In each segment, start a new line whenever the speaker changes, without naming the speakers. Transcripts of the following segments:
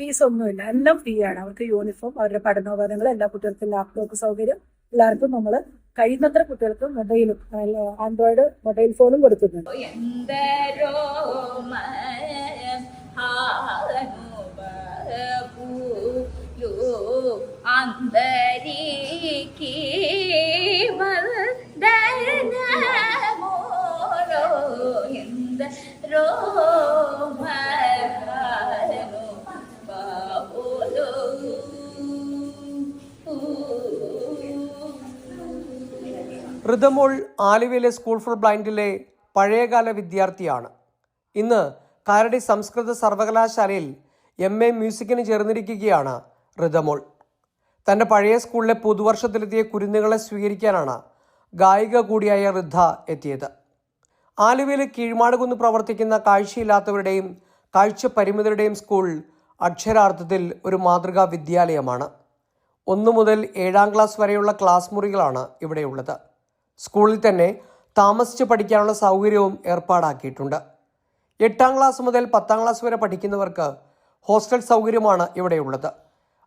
Fees ഒന്നുമില്ല. എല്ലാം free ആണ്. അവർക്ക് യൂണിഫോം അവരുടെ പഠനോപകരണങ്ങൾ എല്ലാ കുട്ടികൾക്കും ലാപ്ടോപ്പ് സൗകര്യം എല്ലാവർക്കും നമ്മൾ കഴിയുന്നത്ര കുട്ടികൾക്ക് മൊബൈലും ആൻഡ്രോയിഡ് മൊബൈൽ ഫോണും കൊടുക്കുന്നുണ്ട്
ഋതമോൾ ആലുവയിലെ സ്കൂൾ ഫോർ ബ്ലൈൻഡിലെ പഴയകാല വിദ്യാർത്ഥിയാണ്. ഇന്ന് കാരടി സംസ്കൃത സർവകലാശാലയിൽ എം എ മ്യൂസിക്കിന് ചേർന്നിരിക്കുകയാണ് ഋതമോൾ തന്റെ പഴയ സ്കൂളിലെ പുതുവർഷത്തിലെത്തിയ കുരുന്നുകളെ സ്വീകരിക്കാനാണ് ഗായിക കൂടിയായ ഋദ്ധ എത്തിയത്. ആലുവയിലെ കീഴ്മാടുകുന്ന് പ്രവർത്തിക്കുന്ന കാഴ്ചയില്ലാത്തവരുടെയും കാഴ്ച പരിമിതരുടെയും സ്കൂൾ അക്ഷരാർത്ഥത്തിൽ ഒരു മാതൃകാ വിദ്യാലയമാണ്. ഒന്നു മുതൽ ഏഴാം ക്ലാസ് വരെയുള്ള ക്ലാസ് മുറികളാണ് ഇവിടെയുള്ളത്. സ്കൂളിൽ തന്നെ താമസിച്ച് പഠിക്കാനുള്ള സൗകര്യവും ഏർപ്പാടാക്കിയിട്ടുണ്ട്. എട്ടാം ക്ലാസ് മുതൽ പത്താം ക്ലാസ് വരെ പഠിക്കുന്നവർക്ക് ഹോസ്റ്റൽ സൗകര്യമാണ് ഇവിടെയുള്ളത്.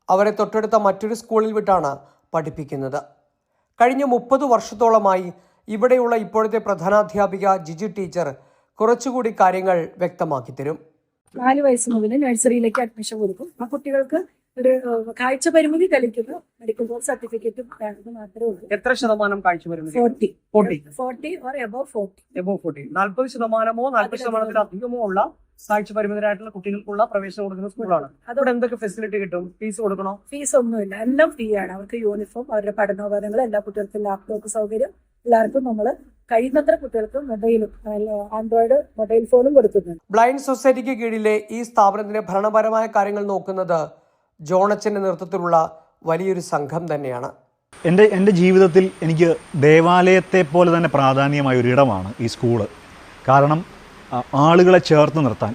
അവരെ തൊട്ടടുത്ത മറ്റൊരു സ്കൂളിൽ വിട്ടാണ് പഠിപ്പിക്കുന്നത്. കഴിഞ്ഞ മുപ്പത് വർഷത്തോളമായി ഇവിടെയുള്ള ഇപ്പോഴത്തെ പ്രധാനാധ്യാപിക ജിജി ടീച്ചർ കുറച്ചുകൂടി കാര്യങ്ങൾ വ്യക്തമാക്കി തരും.
നാല് വയസ്സ് മുതൽ നഴ്സറിയിലേക്ക് അഡ്മിഷൻ കൊടുക്കും. ആ കുട്ടികൾക്ക് ഒരു കാഴ്ച പരിമിതി തെളിയിക്കുന്ന മെഡിക്കൽ ബോർഡ് സർട്ടിഫിക്കറ്റും വേണ്ടത് മാത്രമേ ഉള്ളൂ.
എത്ര ശതമാനം കാഴ്ച പരിമിതി?
Forty.
Forty.
Forty or above forty
above forty നാൽപ്പത് ശതമാനമോ നാൽപ്പത് ശതമാനത്തിലധികമോ ഉള്ള കാഴ്ച പരിമിതരായിട്ടുള്ള കുട്ടികൾക്കുള്ള പ്രവേശനം കൊടുക്കുന്ന സ്കൂളാണ്. അതോടെ എന്തൊക്കെ ഫെസിലിറ്റി കിട്ടും? ഫീസ് കൊടുക്കണോ?
ഫീസ് ഒന്നുമില്ല. എല്ലാം ഫ്രീ ആണ്. അവർക്ക് യൂണിഫോം അവരുടെ പഠനോപകരണങ്ങൾ എല്ലാ കുട്ടികൾക്കും ലാപ്ടോപ്പ് സൗകര്യം എല്ലാവർക്കും നമ്മൾ കഴിയുന്നത്ര കുട്ടികൾക്ക് മൊബൈലും ആൻഡ്രോയിഡ് മൊബൈൽ ഫോണും കൊടുക്കുന്നുണ്ട്.
ബ്ലൈൻഡ് സൊസൈറ്റിക്ക് കീഴിലെ ഈ സ്ഥാപനത്തിന്റെ ഭരണപരമായ കാര്യങ്ങൾ നോക്കുന്നത് ജോണച്ചന്റെ നേതൃത്വത്തിലുള്ള വലിയൊരു സംഘം തന്നെയാണ്.
എന്റെ എന്റെ ജീവിതത്തിൽ എനിക്ക് ദേവാലയത്തെ പോലെ തന്നെ പ്രാധാന്യമായ ഒരിടമാണ് ഈ സ്കൂൾ. കാരണം ആളുകളെ ചേർത്ത് നിർത്താൻ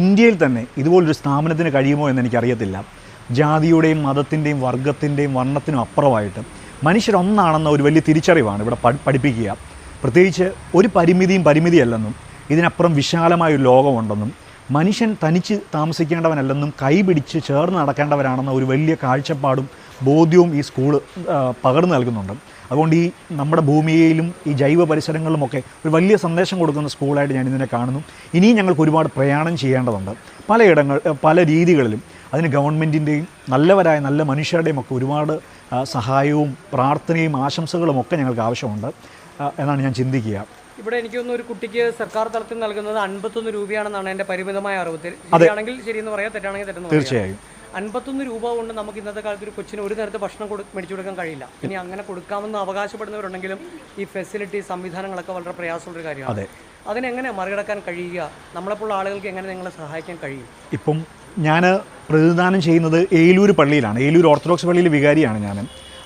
ഇന്ത്യയിൽ തന്നെ ഇതുപോലൊരു സ്ഥാപനത്തിന് കഴിയുമോ എന്ന് എനിക്കറിയത്തില്ല. ജാതിയുടെയും മതത്തിന്റെയും വർഗത്തിന്റെയും വർണത്തിനും അപ്പുറമായിട്ട് മനുഷ്യരൊന്നാണെന്ന ഒരു വലിയ തിരിച്ചറിവാണ് ഇവിടെ പഠി- പഠിപ്പിക്കുക. പ്രത്യേകിച്ച് ഒരു പരിമിതിയും പരിമിതിയല്ലെന്നും ഇതിനപ്പുറം വിശാലമായ ഒരു ലോകമുണ്ടെന്നും മനുഷ്യൻ തനിച്ച് താമസിക്കേണ്ടവനല്ലെന്നും കൈപിടിച്ച് ചേർന്ന് നടക്കേണ്ടവരാണെന്ന ഒരു വലിയ കാഴ്ചപ്പാടും ബോധ്യവും ഈ സ്കൂൾ പകർന്നു നൽകുന്നുണ്ട്. അതുകൊണ്ട് ഈ നമ്മുടെ ഭൂമിയിലും ഈ ജൈവ പരിസരങ്ങളിലുമൊക്കെ ഒരു വലിയ സന്ദേശം കൊടുക്കുന്ന സ്കൂളായിട്ട് ഞാൻ ഇതിനെ കാണുന്നു. ഇനിയും ഞങ്ങൾക്ക് ഒരുപാട് പ്രയാണം ചെയ്യേണ്ടതുണ്ട്. പലയിടങ്ങൾ പല രീതികളിലും അതിന് ഗവൺമെന്റിന്റെയും നല്ലവരായ നല്ല മനുഷ്യരുടെയും ഒക്കെ ഒരുപാട് സഹായവും പ്രാർത്ഥനയും ആശംസകളും ഒക്കെ ഞങ്ങൾക്ക് ആവശ്യമുണ്ട്. എന്നാണ് ഞാൻ ചിന്തിക്കുക.
ഇവിടെ എനിക്ക് തോന്നുന്നു ഒരു കുട്ടിക്ക് സർക്കാർ തലത്തിൽ നൽകുന്നത് അൻപത്തൊന്ന് രൂപയാണെന്നാണ് എന്റെ പരിമിതമായ അറിവ് ശരിയാണെങ്കിൽ ശരിയെന്ന് പറയാം തെറ്റാണെങ്കിൽ തെറ്റെന്ന്
തീർച്ചയായും.
അൻപത്തൊന്ന് രൂപ കൊണ്ട് നമുക്ക് ഇന്നത്തെ കാലത്ത് ഒരു കൊച്ചിന് ഒരു നേരത്തെ ഭക്ഷണം കൊടു മേടിച്ചു കൊടുക്കാൻ കഴിയില്ല. ഇനി അങ്ങനെ കൊടുക്കാമെന്ന് അവകാശപ്പെടുന്നവരുണ്ടെങ്കിലും ഈ ഫെസിലിറ്റി സംവിധാനങ്ങളൊക്കെ വളരെ പ്രയാസമുള്ള ഒരു കാര്യമാണ്.
അതെ.
അതിനെങ്ങനെ മറികടക്കാൻ കഴിയുക? നമ്മളെപ്പോലുള്ള ആളുകൾക്ക് എങ്ങനെ നിങ്ങളെ സഹായിക്കാൻ കഴിയും?
ഇപ്പം ഞാൻ പ്രതിദാനം ചെയ്യുന്നത് ഏലൂർ പള്ളിയിലാണ്. ഏലൂർ ഓർത്തഡോക്സ് പള്ളിയിലെ വികാരിയാണ് ഞാൻ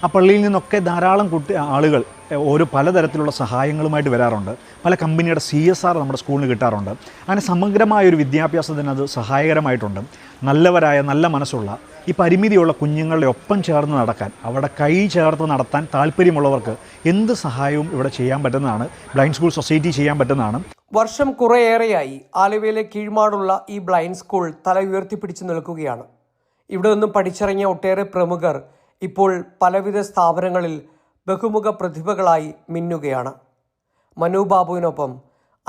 ആ പള്ളിയിൽ നിന്നൊക്കെ ധാരാളം കുട്ടി ആളുകൾ ഓരോ പലതരത്തിലുള്ള സഹായങ്ങളുമായിട്ട് വരാറുണ്ട്. പല കമ്പനിയുടെ സി എസ് ആർ നമ്മുടെ സ്കൂളിന് കിട്ടാറുണ്ട്. അങ്ങനെ സമഗ്രമായ ഒരു വിദ്യാഭ്യാസത്തിന് അത് സഹായകരമായിട്ടുണ്ട്. നല്ലവരായ നല്ല മനസ്സുള്ള ഈ പരിമിതിയുള്ള കുഞ്ഞുങ്ങളുടെ ഒപ്പം ചേർന്ന് നടക്കാൻ അവിടെ കൈ ചേർത്ത് നടത്താൻ താല്പര്യമുള്ളവർക്ക് എന്ത് സഹായവും ഇവിടെ ചെയ്യാൻ പറ്റുന്നതാണ്. ബ്ലൈൻഡ് സ്കൂൾ സൊസൈറ്റി ചെയ്യാൻ പറ്റുന്നതാണ്.
വർഷം കുറേയേറെയായി ആലുവയിലെ കീഴ്മാടുള്ള ഈ ബ്ലൈൻഡ് സ്കൂൾ തല ഉയർത്തിപ്പിടിച്ചു നിൽക്കുകയാണ്. ഇവിടെ നിന്നും പഠിച്ചിറങ്ങിയ ഒട്ടേറെ പ്രമുഖർ ഇപ്പോൾ പലവിധ സ്ഥാപനങ്ങളിൽ ബഹുമുഖ പ്രതിഭകളായി മിന്നുകയാണ്. മനു ബാബുവിനൊപ്പം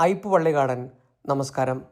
ഐപ്പ് വള്ളികാടൻ. നമസ്കാരം.